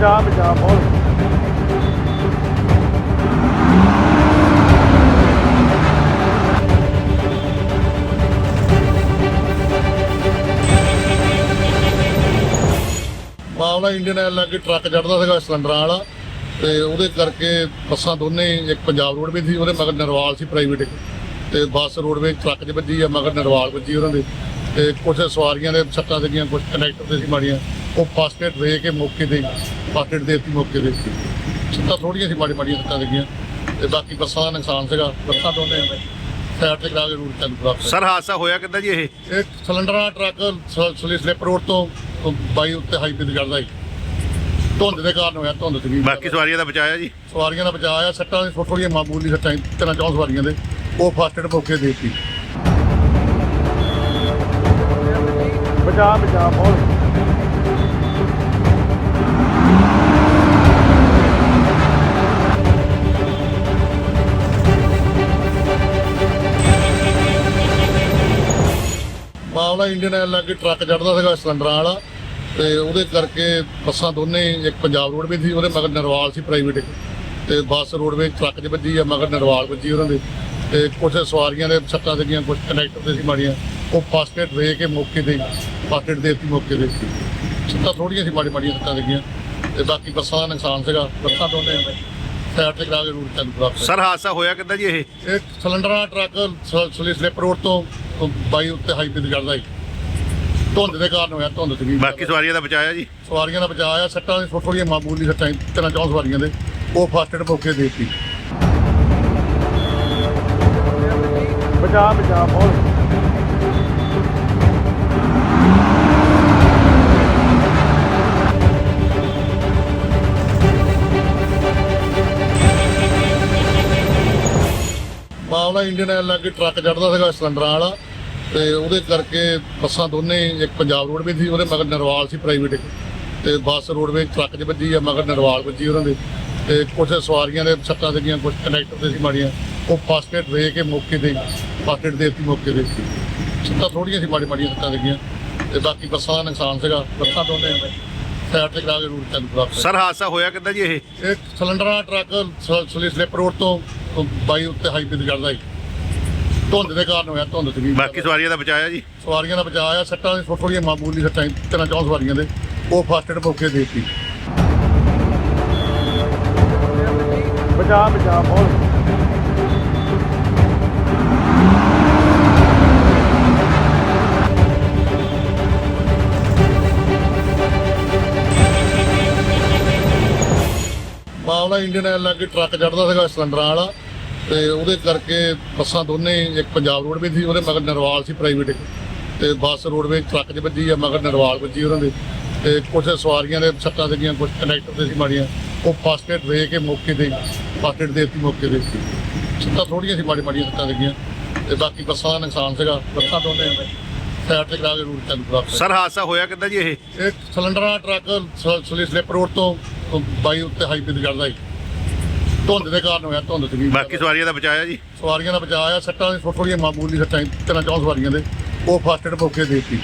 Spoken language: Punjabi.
ਬਚਾ ਬਚਾ ਬਹੁਤ ਮਾਮਲਾ ਇੰਡੀਅਨ ਆਇਲ ਲੱਗੇ ਟਰੱਕ ਚੜਦਾ ਸੀਗਾ ਸਿਲੰਡਰਾਂ ਵਾਲਾ ਤੇ ਉਹਦੇ ਕਰਕੇ ਬੱਸਾਂ ਦੋਨੇ ਇੱਕ ਪੰਜਾਬ ਰੋਡਵੇਜ਼ ਸੀ, ਉਹਦੇ ਮਗਰ ਨਰਵਾਲ ਸੀ ਪ੍ਰਾਈਵੇਟ ਤੇ ਬੱਸ ਰੋਡਵੇ ਟਰੱਕ 'ਚ ਵੱਜੀ ਆ, ਮਗਰ ਨਰਵਾਲ ਵੱਜੀ ਉਹਨਾਂ ਦੇ। ਤੇ ਕੁਝ ਸਵਾਰੀਆਂ ਦੇ ਸੱਟਾਂ ਲੱਗੀਆਂ ਕੁਝ ਕਨੈਕਟਰ ਤੇ ਸੀ ਮਾੜੀਆਂ। ਉਹ ਫਸਟ ਏਡ ਦੇ ਕੇ ਮੌਕੇ ਤੇ ਏਡ ਦੇ ਦਿੱਤੀ ਮੌਕੇ ਤੇ ਸੱਟਾਂ ਥੋੜੀਆਂ ਸੀ ਮਾੜੀ ਮਾੜੀਆਂ ਸੱਟਾਂ ਲੱਗੀਆਂ। ਤੇ ਬਾਕੀ ਬੱਸਾਂ ਦਾ ਨੁਕਸਾਨ ਸੀਗਾ ਬੱਸਾਂ ਦੋਨੇ ਸਾਈਡ ਤੇ ਕਰਾ ਕੇ ਰੂਟ ਚਾਲੂ ਕਰਾ ਦਿੱਤਾ ਸਰ ਹਾਦਸਾ ਹੋਇਆ ਕਿੱਦਾਂ ਜੀ ਇਹ? ਇੱਕ ਸਿਲੰਡਰਾਂ ਦਾ ਟਰੱਕ ਸਲੀ ਸਲਿੱਪ ਰੋਡ ਤੋਂ ਬਾਈ ਉੱਤੇ ਹਾਈਵੇ ਤੇ ਚੜਦਾ ਸੀ। ਧੁੰਦ ਦੇ ਕਾਰਨ ਹੋਇਆ ਧੁੰਦ ਸੀਗੀ। ਬਾਕੀ ਸਵਾਰੀਆਂ ਦਾ ਬਚਾਇਆ ਜੀ? ਸਵਾਰੀਆਂ ਦਾ ਬਚਾਅ ਆ ਸੱਟਾਂ ਦੀ ਥੋੜ੍ਹੀਆਂ ਮਾਮੂਲੀ ਸੱਟਾਂ ਸੀ, ਤਿੰਨਾਂ ਚੌਂ ਸਵਾਰੀਆਂ ਦੇ। ਉਹ ਫਸਟ ਏਡ ਮੌਕੇ ਦੇ ਦਿੱਤੀ। ਬਚਾ ਬਚਾ ਬਹੁਤ। ਮਾਮਲਾ ਇੰਡੀਅਨ ਆਇਲ ਲੱਗੇ ਟਰੱਕ ਚੜਦਾ ਸੀਗਾ ਸਿਲੰਡਰਾਂ ਵਾਲਾ ਤੇ ਉਹਦੇ ਕਰਕੇ ਬੱਸਾਂ ਦੋਨੇ ਇੱਕ ਪੰਜਾਬ ਰੋਡਵੇਜ਼ ਸੀ ਉਹਦੇ ਮਗਰ ਨਰਵਾਲ ਸੀ ਪ੍ਰਾਈਵੇਟ ਤੇ ਬੱਸ ਰੋਡਵੇਜ਼ ਟਰੱਕ 'ਚ ਵੱਜੀ ਆ ਮਗਰ ਨਰਵਾਲ ਵੱਜੀ ਉਹਨਾਂ ਦੇ ਤੇ ਕੁਝ ਸਵਾਰੀਆਂ ਦੇ ਸੱਟਾਂ ਲੱਗੀਆਂ ਕੁਝ ਕਨੈਕਟਰ ਦੇ ਸੀ ਮਾੜੀਆਂ ਉਹ ਫਸਟ ਏਡ ਦੇ ਕੇ ਮੌਕੇ ਤੇ ਫਸਟ ਏਡ ਦੇ ਦਿੱਤੀ ਮੌਕੇ ਤੇ ਸੱਟਾਂ ਥੋੜੀਆਂ ਸੀ ਮਾੜੀ ਮਾੜੀਆਂ ਸੱਟਾਂ ਲੱਗੀਆਂ ਤੇ ਬਾਕੀ ਬੱਸਾਂ ਦਾ ਨੁਕਸਾਨ ਸੀਗਾ ਬੱਸਾਂ ਦੋਨੇ ਸਾਈਡ ਤੇ ਕਰਾ ਕੇ ਰੂਟ ਚਾਲੂ ਦਿੱਤਾ। ਸਰ ਹਾਦਸਾ ਹੋਇਆ ਕਿੱਦਾਂ ਜੀ ਇਹ? ਇੱਕ ਸਿਲੰਡਰਾਂ ਦਾ ਟਰੱਕ ਸਲੀ ਸਲਿੱਪ ਰੋਡ ਤੋਂ ਬਾਈ ਉੱਤੇ ਹਾਈਵੇ ਤੇ ਚੜਦਾ ਸੀ। ਧੁੰਦ ਦੇ ਕਾਰਨ ਹੋਇਆ ਧੁੰਦ ਸੀਗੀ। ਬਾਕੀ ਸਵਾਰੀਆਂ ਦਾ ਬਚਾਇਆ ਜੀ? ਸਵਾਰੀਆਂ ਦਾ ਬਚਾਅ ਆ ਸੱਟਾਂ ਦੀ ਥੋੜ੍ਹੀਆਂ ਮਾਮੂਲੀ ਸੱਟਾਂ ਸੀ, ਤਿੰਨਾਂ ਚੌਂ ਸਵਾਰੀਆਂ ਦੇ। ਉਹ ਫਸਟ ਏਡ ਮੌਕੇ ਦੇ ਦਿੱਤੀ। ਬਚਾ ਬਚਾ ਬਹੁਤ। ਮਾਮਲਾ ਇੰਡੀਅਨ ਆਇਲ ਲੱਗੇ ਟਰੱਕ ਚੜਦਾ ਸੀਗਾ ਸਿਲੰਡਰਾਂ ਵਾਲਾ। ਤੇ ਉਹਦੇ ਕਰਕੇ ਬੱਸਾਂ ਦੋਨੇ ਇੱਕ ਪੰਜਾਬ ਰੋਡਵੇਜ਼ ਸੀ ਉਹਦੇ ਮਗਰ ਨਰਵਾਲ ਸੀ ਪ੍ਰਾਈਵੇਟ ਤੇ ਬੱਸ ਰੋਡਵੇਜ਼ ਟਰੱਕ 'ਚ ਵੱਜੀ ਆ ਮਗਰ ਨਰਵਾਲ ਵੱਜੀ ਉਹਨਾਂ ਦੇ। ਤੇ ਕੁਝ ਸਵਾਰੀਆਂ ਦੇ ਸੱਟਾਂ ਲੱਗੀਆਂ ਕੁਝ ਕਨੈਕਟਰ ਦੇ ਸੀ ਮਾੜੀਆਂ। ਉਹ ਫਸਟ ਏਡ ਦੇ ਕੇ ਮੌਕੇ ਤੇ ਫਸਟ ਏਡ ਦੇ ਦਿੱਤੀ ਮੌਕੇ ਤੇ। ਸੱਟਾਂ ਥੋੜੀਆਂ ਸੀ ਮਾੜੀ ਮਾੜੀਆਂ ਸੱਟਾਂ ਲੱਗੀਆਂ ਤੇ ਬਾਕੀ ਬੱਸਾਂ ਦਾ ਨੁਕਸਾਨ ਸੀਗਾ ਬੱਸਾਂ ਦੋਨੇ ਸਾਈਡ ਤੇ ਕਰਾ ਕੇ ਰੂਟ ਚਾਲੂ ਦਿੱਤਾ। ਸਰ ਹਾਦਸਾ ਹੋਇਆ ਕਿੱਦਾਂ ਜੀ ਇਹ? ਇੱਕ ਸਿਲੰਡਰਾਂ ਦਾ ਟਰੱਕ ਸਲੀ ਸਲਿੱਪ ਰੋਡ ਤੋਂ ਬਾਈ ਉੱਤੇ ਹਾਈਵੇ ਤੇ ਚੜਦਾ ਸੀ। ਧੁੰਦ ਦੇ ਕਾਰਨ ਹੋਇਆ ਧੁੰਦ ਸੀਗੀ। ਬਾਕੀ ਸਵਾਰੀਆਂ ਦਾ ਬਚਾਇਆ ਜੀ? ਸਵਾਰੀਆਂ ਦਾ ਬਚਾਅ ਆ ਸੱਟਾਂ ਦੀ ਥੋੜ੍ਹੀਆਂ ਮਾਮੂਲੀ ਸੱਟਾਂ ਤਿੰਨਾਂ ਚੌਂ ਸਵਾਰੀਆਂ ਦੇ। ਉਹ ਫਸਟ ਏਡ ਮੌਕੇ ਦੇ ਦਿੱਤੀ। ਬਚਾ ਬਚਾ ਬਹੁਤ ਮਾਮਲਾ ਇੰਡੀਅਨ ਆਇਲ ਲੱਗੇ ਟਰੱਕ ਚੜਦਾ ਸੀਗਾ ਸਿਲੰਡਰਾਂ ਵਾਲਾ। ਤੇ ਉਹਦੇ ਕਰਕੇ ਬੱਸਾਂ ਦੋਨੇ ਇੱਕ ਪੰਜਾਬ ਰੋਡਵੇਜ਼ ਸੀ ਉਹਦੇ ਮਗਰ ਨਰਵਾਲ ਸੀ ਪ੍ਰਾਈਵੇਟ ਤੇ ਬੱਸ ਰੋਡਵੇਜ਼ ਟਰੱਕ 'ਚ ਵੱਜੀ ਆ ਮਗਰ ਨਰਵਾਲ ਵੱਜੀ ਉਹਨਾਂ ਦੇ। ਤੇ ਕੁਝ ਸਵਾਰੀਆਂ ਦੇ ਸੱਟਾਂ ਲੱਗੀਆਂ ਕੁਝ ਕਨੈਕਟਰ ਦੇ ਸੀ ਮਾੜੀਆਂ। ਉਹ ਫਸਟ ਏਡ ਦੇ ਕੇ ਮੌਕੇ ਤੇ ਫਸਟ ਏਡ ਦੇ ਦਿੱਤੀ ਮੌਕੇ ਤੇ। ਸੱਟਾਂ ਥੋੜੀਆਂ ਸੀ ਮਾੜੀ ਮਾੜੀਆਂ ਸੱਟਾਂ ਲੱਗੀਆਂ। ਤੇ ਬਾਕੀ ਬੱਸਾਂ ਦਾ ਨੁਕਸਾਨ ਸੀਗਾ ਬੱਸਾਂ ਦੋਨੇ ਸਾਈਡ ਤੇ ਕਰਾ ਕੇ ਰੂਟ ਚਾਲੂ ਦਿੱਤਾ। ਸਰ ਹਾਦਸਾ ਹੋਇਆ ਕਿੱਦਾਂ ਜੀ ਇਹ? ਇੱਕ ਸਿਲੰਡਰਾਂ ਦਾ ਟਰੱਕ ਸਲੀ ਸਲਿੱਪ ਰੋਡ ਤੋਂ ਬਾਈ ਉੱਤੇ ਹਾਈਵੇ ਤੇ ਚੜਦਾ ਸੀ। ਧੁੰਦ ਦੇ ਕਾਰਨ ਹੋਇਆ ਧੁੰਦ ਸੀਗੀ ਬਾਕੀ ਸਵਾਰੀਆਂ ਦਾ ਬਚਾਇਆ ਜੀ। ਸਵਾਰੀਆਂ ਦਾ ਬਚਾਅ ਆ ਸੱਟਾਂ ਦੀ ਥੋੜ੍ਹੀਆਂ ਮਾਮੂਲੀ ਸੱਟਾਂ ਤਿੰਨਾਂ ਚੌਂ ਸਵਾਰੀਆਂ ਦੇ ਉਹ ਫਸਟ ਏਡ ਮੌਕੇ ਦੇ ਦਿੱਤੀ।